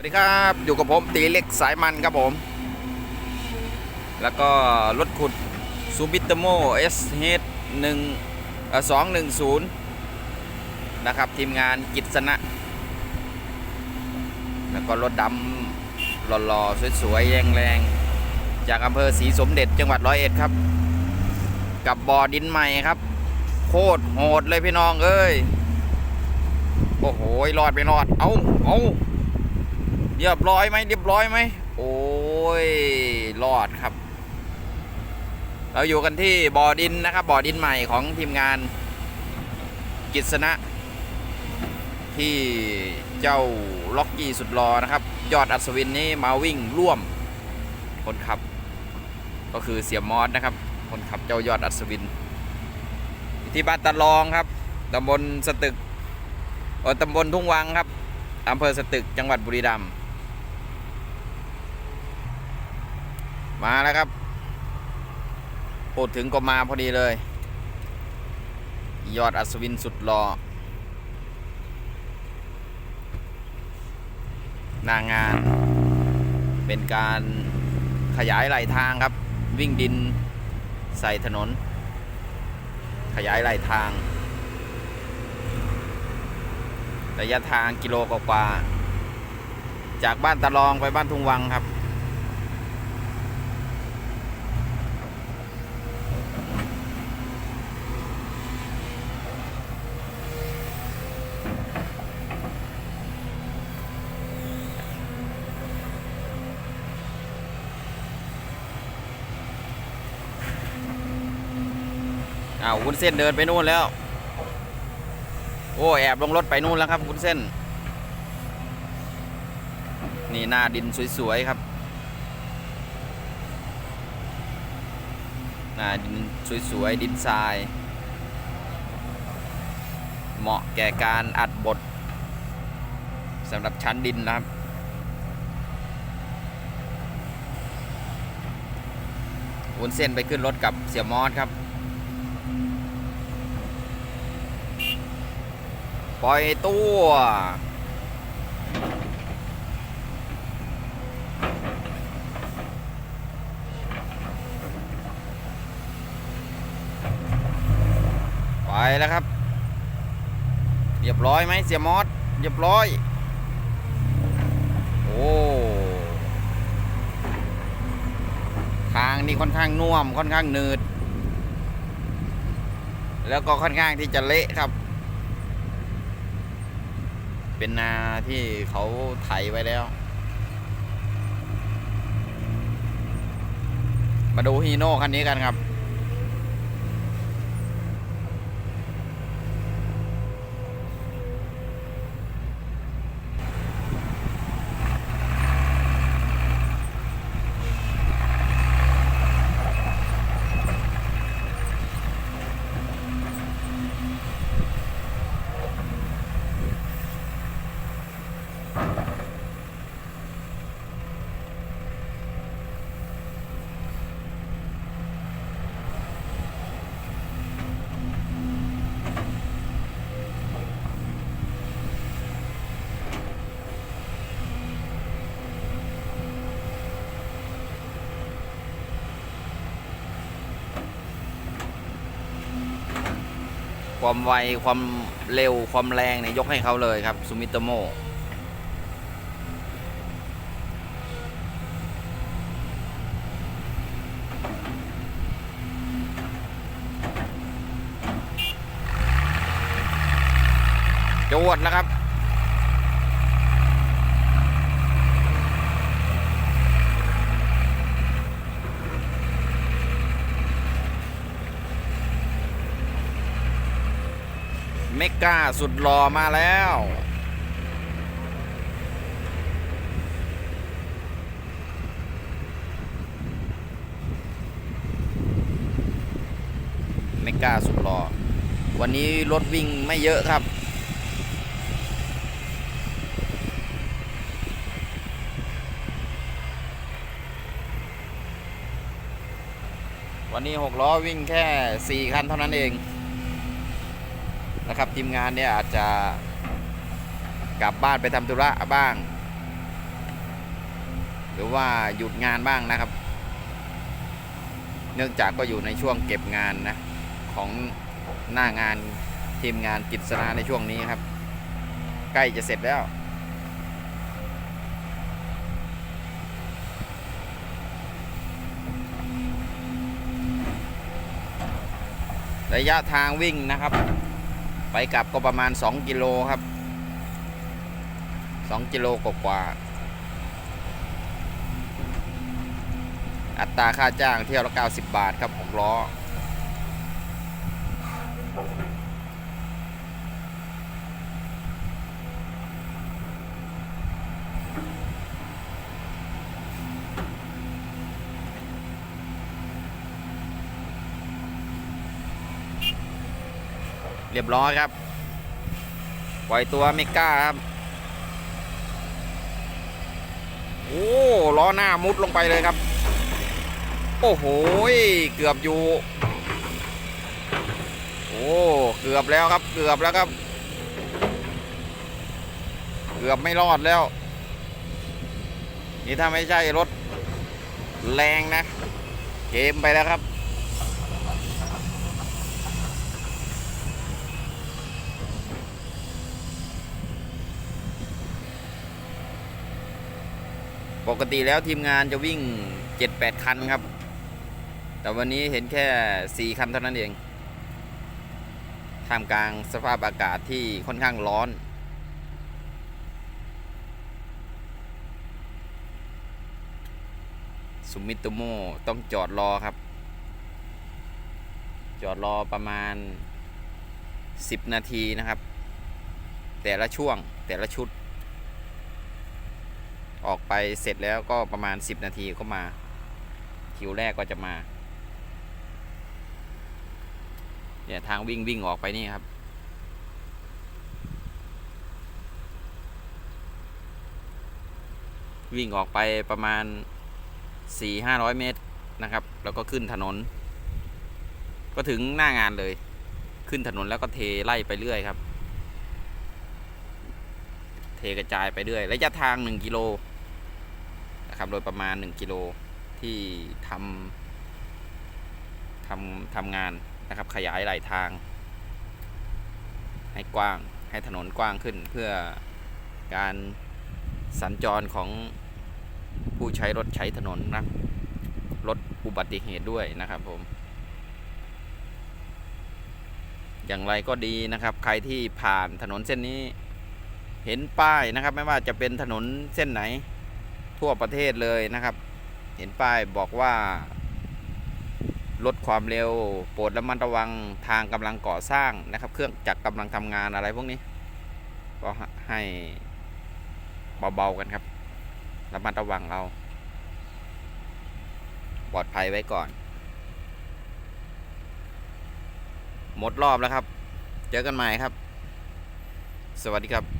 สวัสดีครับ อยู่กับผมตีเล็กสายมันครับผม แล้วก็รถขุดซูบิตโมเอสเฮดหนึ่งสองหนึ่งศูนย์นะครับทีมงานกิจสนะ แล้วก็รถดำหล่อๆ สวยๆ แรงๆ จากอำเภอศรีสมเด็จจังหวัดร้อยเอ็ดครับ กับบ่อดินใหม่ครับ โคตรโหดเลยพี่น้องเอ้ย โอ้โหรอดไปรอด เอาเอา เรียบร้อยไหมเรียบร้อยไหม โอ้ยรอดครับ เราอยู่กันที่บ่อดินนะครับบ่อดินใหม่ของทีมงานกิษณะ ที่เจ้าล็อกกี้สุดรอนะครับ ยอดอัศวินนี้มาวิ่งร่วม คนขับ ก็คือเสียมอสนะครับ คนขับเจ้ายอดอัศวิน ที่บ้านตะลองครับตำบลสตึกตำบลทุ่งวังครับอำเภอสตึกจังหวัดบุรีรัมย์ มาแล้วครับพูดถึงก็มาพอดีเลย ยอดอัศวินสุดรอหน้างาน เป็นการขยายไหลทางครับ วิ่งดินใส่ถนน ขยายไหลทาง ระยะทางกิโลกว่า จากบ้านตะลองไปบ้านทุ่งวังครับ อ้าววุ้นเส้นเดินไปนู่นแล้ว โอ้แอบลงรถไปนู่นแล้วครับวุ้นเส้น นี่หน้าดินสวยๆครับหน้าดินสวยๆดินทราย เหมาะแก่การอัดบทสำหรับชั้นดินนะครับวุ้นเส้นไปขึ้นรถกับเสียมอสครับ ปล่อยตัวไปแล้วครับ เรียบร้อยไหมเสียมอสเรียบร้อย โอ้ทางนี่ค่อนข้างน่วมค่อนข้างหนืด แล้วก็ค่อนข้างที่จะเละครับ เป็นนาที่เขาไถไว้แล้ว มาดูฮีโน่คันนี้กันครับ ความไว ความเร็วความแรงเนี่ยยกให้เขาเลยครับซูมิโตโมจวดแล้วครับ เมกาสุดหล่อมาแล้ว เมกาสุดหล่อวันนี้รถวิ่งไม่เยอะครับ วันนี้หกล้อวิ่งแค่4คันเท่านั้นเอง นะครับทีมงานเนี่ยอาจจะกลับบ้านไปทำธุระบ้าง หรือว่าหยุดงานบ้างนะครับ เนื่องจากก็อยู่ในช่วงเก็บงานนะของหน้างานทีมงานกิจสนาในช่วงนี้ครับ ใกล้จะเสร็จแล้วระยะทางวิ่งนะครับ ไปกลับก็ประมาณ 2 กิโลครับ 2 กิโลกว่าอัตราค่าจ้างเที่ยวละ90 บาทครับ6ล้อ เรียบร้อยครับ ปล่อยตัวไม่กล้าครับ โอ้ล้อหน้ามุดลงไปเลยครับ โอ้โหเกือบอยู่ โอ้เกือบแล้วครับ เกือบแล้วครับ เกือบไม่รอดแล้ว นี่ถ้าไม่ใช่รถแรงนะ เกมไปแล้วครับ ปกติแล้วทีมงานจะวิ่ง 7-8 คันครับ แต่วันนี้เห็นแค่ 4 คันเท่านั้นเองท่ามกลางสภาพอากาศที่ค่อนข้างร้อน สุมิโตโมต้องจอดรอครับ จอดรอประมาณ 10 นาทีนะครับ แต่ละช่วงแต่ละชุด ออกไปเสร็จแล้วก็ประมาณ 10 นาทีก็มา คิวแรกก็จะมา เนี่ยทางวิ่งวิ่งออกไปนี่ครับ วิ่งออกไปประมาณ 4-500 เมตรนะครับ แล้วก็ขึ้นถนน ก็ถึงหน้างานเลย ขึ้นถนนแล้วก็เทไล่ไปเรื่อยครับ เทกระจายไปเรื่อยระยะทาง 1 กิโล นะครับโดยประมาณ 1กิโลที่ทำทำทำงานนะครับ ขยายหลายทาง ให้กว้างให้ถนนกว้างขึ้นเพื่อการสัญจรของผู้ใช้รถใช้ถนนนะลดอุบัติเหตุด้วยนะครับผม อย่างไรก็ดีนะครับ ใครที่ผ่านถนนเส้นนี้ เห็นป้ายนะครับ ไม่ว่าจะเป็นถนนเส้นไหน ทั่วประเทศเลยนะครับ เห็นป้ายบอกว่า ลดความเร็ว โปรดระมัดระวังทางกำลังก่อสร้างนะครับ เครื่องจักรกำลังทำงานอะไรพวกนี้ ก็ให้เบาๆกันครับระมัดระวังเอาปลอดภัยไว้ก่อน หมดรอบแล้วครับ เจอกันใหม่ครับ สวัสดีครับ